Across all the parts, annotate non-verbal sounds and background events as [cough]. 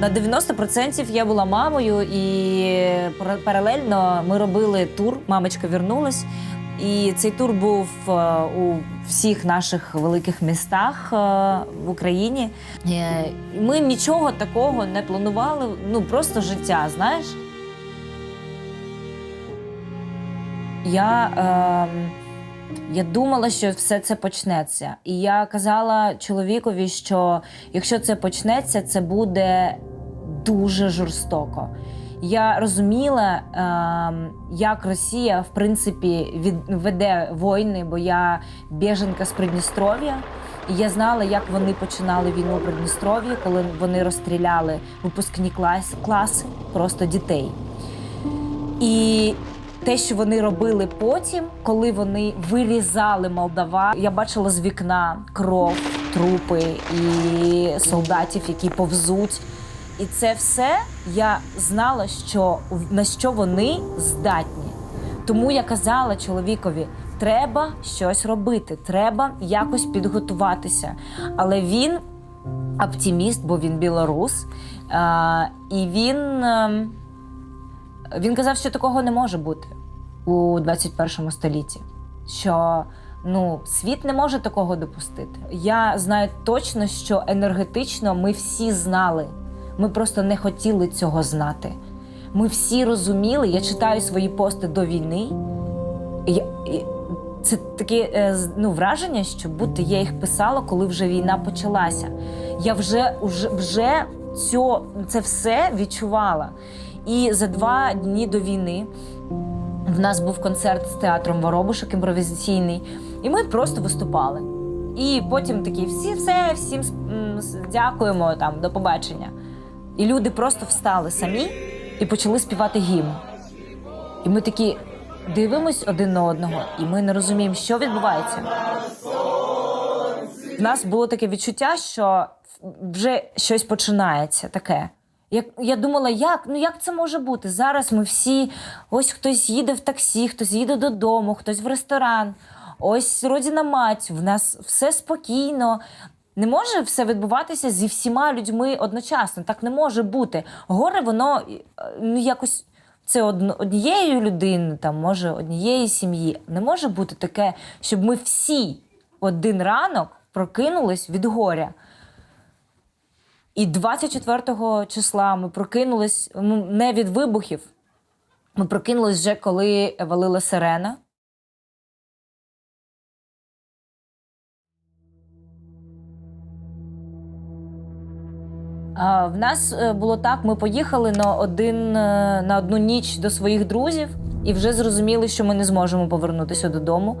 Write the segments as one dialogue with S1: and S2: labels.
S1: На 90% я була мамою, і пара- паралельно ми робили тур. Мамочка вернулась. І цей тур був е, у всіх наших великих містах е, в Україні. Е, Ми нічого такого не планували. Ну просто життя, знаєш. Я, е, я думала, що все це почнеться. І я казала чоловікові, що якщо це почнеться, це буде дуже жорстоко. Я розуміла, е, як Росія в принципі веде війни, бо я біженка з Придністров'я. І я знала, як вони починали війну у Придністров'ї, коли вони розстріляли випускні клас, класи, просто дітей. І те, що вони робили потім, коли вони вирізали Молдава, я бачила з вікна кров, трупи і солдатів, які повзуть. І це все я знала, що на що вони здатні. Тому я казала чоловікові: треба щось робити, треба якось підготуватися. Але він оптиміст, бо він білорус, і він. ем, він казав, що такого не може бути у 21 столітті. Що ну, світ не може такого допустити. Я знаю точно, що енергетично ми всі знали. Ми просто не хотіли цього знати. Ми всі розуміли, я читаю свої пости до війни. Я- це таке е, ну, враження, що будто я їх писала, коли вже війна почалася. Я вже, вже, вже цьо, це все відчувала. І за два дні до війни в нас був концерт з театром Воробушок імпровізаційний, і ми просто виступали. І потім такі всі, все, всім дякуємо, там, до побачення. І люди просто встали самі і почали співати гімн. І ми такі дивимось один на одного, і ми не розуміємо, що відбувається. В нас було таке відчуття, що вже щось починається таке. Я, я думала, як? Ну як це може бути? Зараз ми всі, ось хтось їде в таксі, хтось їде додому, хтось в ресторан, ось родина мать, в нас все спокійно. Не може все відбуватися зі всіма людьми одночасно. Так не може бути. Горе, воно е, ну, якось це однієї людини, там, може, однієї сім'ї. Не може бути таке, щоб ми всі один ранок прокинулись від горя. І 24 числа ми прокинулись ну, не від вибухів. Ми прокинулись вже коли валила сирена. А, В нас е, було так: ми поїхали на один е, на одну ніч до своїх друзів і вже зрозуміли, що ми не зможемо повернутися додому.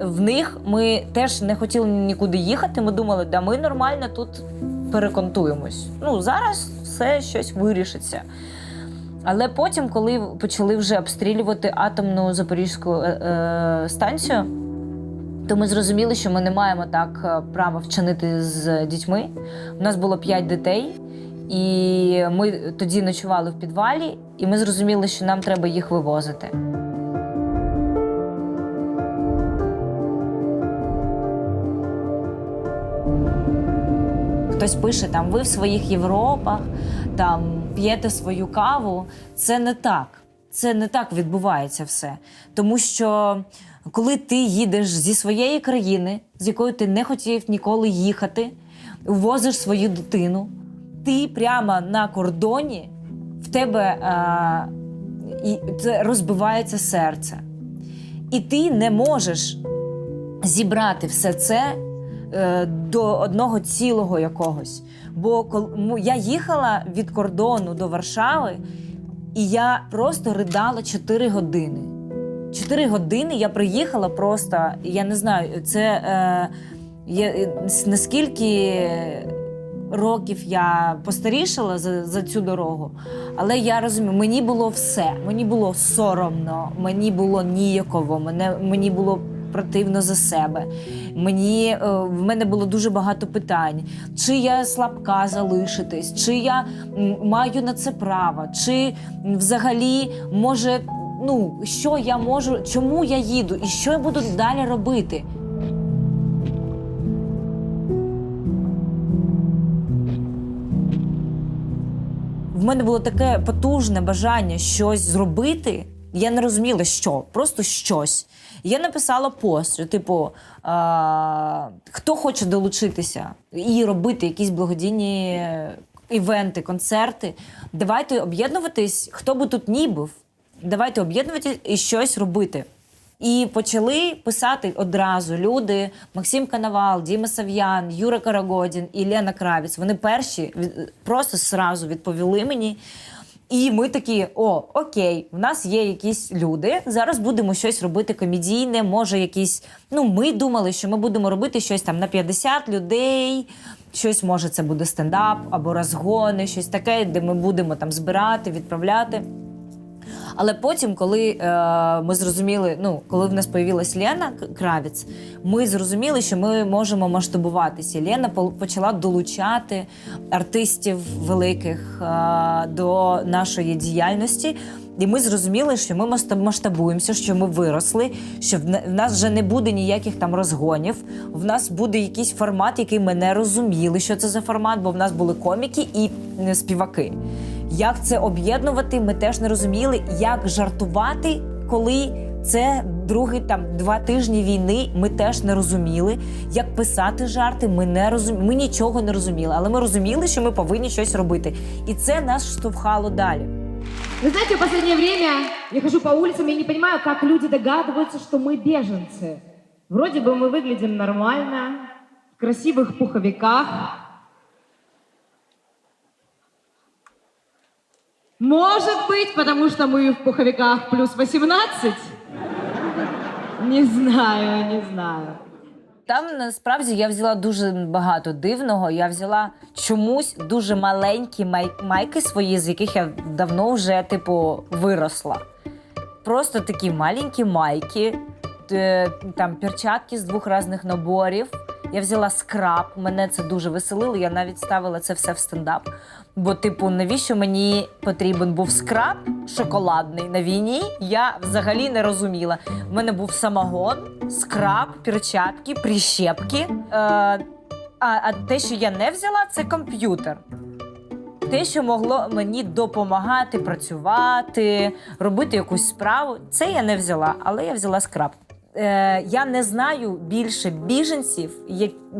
S1: В них ми теж не хотіли нікуди їхати. Ми думали, да ми нормально тут переконтуємось. Ну зараз все щось вирішиться. Але потім, коли почали вже обстрілювати атомну запорізьку е, е, станцію, то ми зрозуміли, що ми не маємо так е, права вчинити з дітьми. У нас було п'ять дітей, і ми тоді ночували в підвалі, і ми зрозуміли, що нам треба їх вивозити. Хтось пише там, ви в своїх Європах, там п'єте свою каву. Це не так. Це не так відбувається все. Тому що коли ти їдеш зі своєї країни, з якою ти не хотів ніколи їхати, увозиш свою дитину, ти прямо на кордоні в тебе а, і це розбивається серце. І ти не можеш зібрати все це е, до одного цілого якогось. Бо я їхала від кордону до Варшави, і я просто ридала 4 години. 4 години я приїхала просто, я не знаю, це е, є, е, наскільки років я постарішала за, за цю дорогу. Але я розумію, мені було все. Мені було соромно, мені було ніяково, мене, мені було противно за себе. Мені, е, в мене було дуже багато питань: чи я слабка залишитись, чи я маю на це право, чи взагалі може. Ну, що я можу, чому я їду і що я буду далі робити? мене було таке потужне бажання щось зробити. Я не розуміла, що, просто щось. Я написала пост, типу, а, хто хоче долучитися і робити якісь благодійні івенти, концерти. Давайте об'єднуватись, хто би тут ні був. Давайте об'єднуватись і щось робити. І почали писати одразу люди: Максим Коновал, Діма Сав'ян, Юра Карагодін і Лена Кравіц. Вони перші просто зразу відповіли мені. І ми такі: о, окей, в нас є якісь люди. Зараз будемо щось робити комедійне. Може, якісь. Ну, ми думали, що ми будемо робити щось там на 50 людей. Щось може це буде стендап або розгони, щось таке, де ми будемо там збирати, відправляти. Але потім, коли е, ми зрозуміли, ну коли в нас появилась Лена Кравіц, ми зрозуміли, що ми можемо масштабуватися. Лена почала долучати артистів великих е, до нашої діяльності. І ми зрозуміли, що ми масштабуємося, що ми виросли, що в нас вже не буде ніяких там розгонів. В нас буде якийсь формат, який ми не розуміли, що це за формат, бо в нас були коміки і співаки. Як це об'єднувати, ми теж не розуміли, як жартувати, коли це другий там два тижні війни. Ми теж не розуміли. Як писати жарти, ми не розуміли. Ми нічого не розуміли, але ми розуміли, що ми повинні щось робити. І це нас штовхало далі.
S2: Вы знаете, в последнее время я хожу по улицам и не понимаю, как люди догадываются, что мы беженцы. Вроде бы мы выглядим нормально, в красивых пуховиках. Может быть, потому что мы в пуховиках плюс 18? Не знаю, не знаю.
S1: Там насправді я взяла дуже багато дивного. Я взяла чомусь дуже маленькі май- майки свої, з яких я давно вже, типу, виросла. Просто такі маленькі майки, е, там перчатки з двох різних наборів. Я взяла скраб, мене це дуже веселило. Я навіть ставила це все в стендап. Бо, типу, навіщо мені потрібен був скраб шоколадний на війні? Я взагалі не розуміла. В мене був самогон, скраб, перчатки, прищепки. Е, а, а те, що я не взяла, це комп'ютер. Те, що могло мені допомагати працювати, робити якусь справу, це я не взяла, але я взяла скраб. Е, я не знаю більше біженців,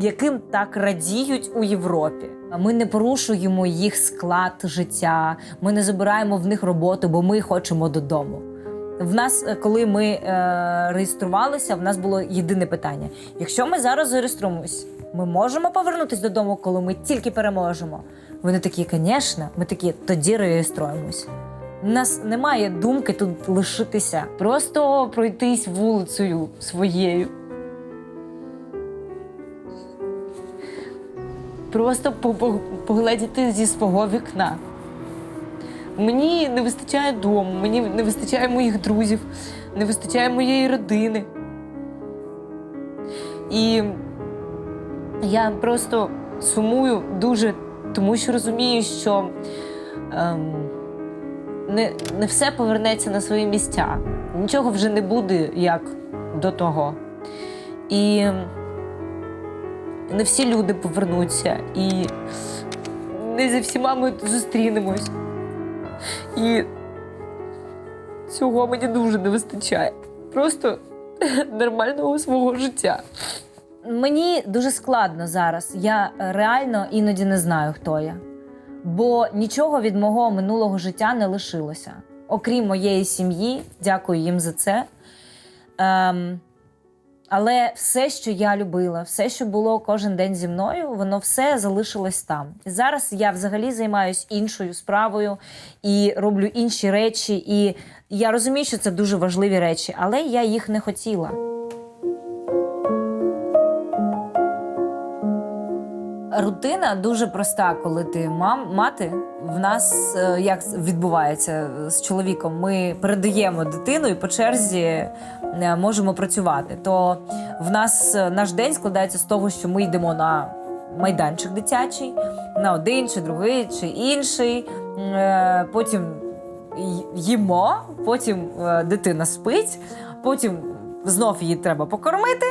S1: яким так радіють у Європі. Ми не порушуємо їх склад життя, ми не забираємо в них роботу, бо ми хочемо додому. В нас, е, коли ми е, реєструвалися, в нас було єдине питання: якщо ми зараз зареєструємось, ми можемо повернутися додому, коли ми тільки переможемо. Вони такі, звісно, ми такі, тоді реєструємось. У нас немає думки тут лишитися, просто пройтись вулицею своєю. Просто по- по- погледіти зі свого вікна. Мені не вистачає дому, мені не вистачає моїх друзів, не вистачає моєї родини. І я просто сумую дуже, тому що розумію, що ем, не, не все повернеться на свої місця. Нічого вже не буде як до того. І не всі люди повернуться, і не зі всіма ми зустрінемось. І цього мені дуже не вистачає. Просто [laughs] нормального свого життя. Мені дуже складно зараз. Я реально іноді не знаю, хто я. Бо нічого від мого минулого життя не лишилося. Окрім моєї сім'ї, дякую їм за це. Ем, але все, що я любила, все, що було кожен день зі мною, воно все залишилось там. І зараз я взагалі займаюся іншою справою і роблю інші речі. І я розумію, що це дуже важливі речі, але я їх не хотіла. Рутина дуже проста, коли ти мам, мати. В нас е, як відбувається з чоловіком? Ми передаємо дитину і по черзі е, можемо працювати. То в нас е, наш день складається з того, що ми йдемо на майданчик дитячий, на один чи другий чи інший. Потім їмо, потім дитина спить, потім знов її треба покормити.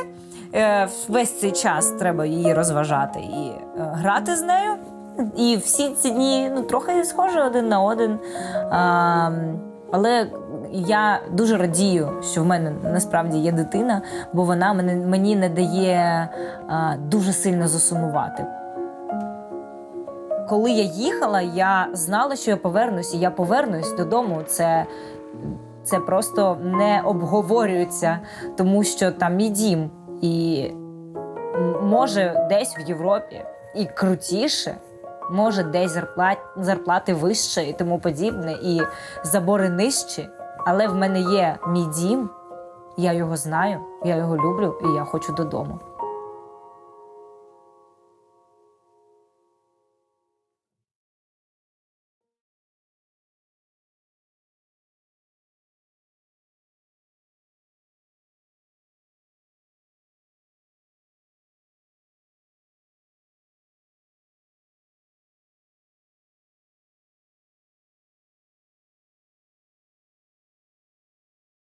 S1: Е, Весь цей час треба її розважати і е, грати з нею. І всі ці дні ну, трохи схожі один на один. А, але я дуже радію, що в мене насправді є дитина, бо вона мені не дає а, дуже сильно засумувати. Коли я їхала, я знала, що я повернусь, і я повернусь додому. Це, це просто не обговорюється, тому що там мій дім. І може десь в Європі і крутіше, може десь зарплат, зарплати вище і тому подібне, і забори нижчі. Але в мене є мій дім, я його знаю, я його люблю, і я хочу додому.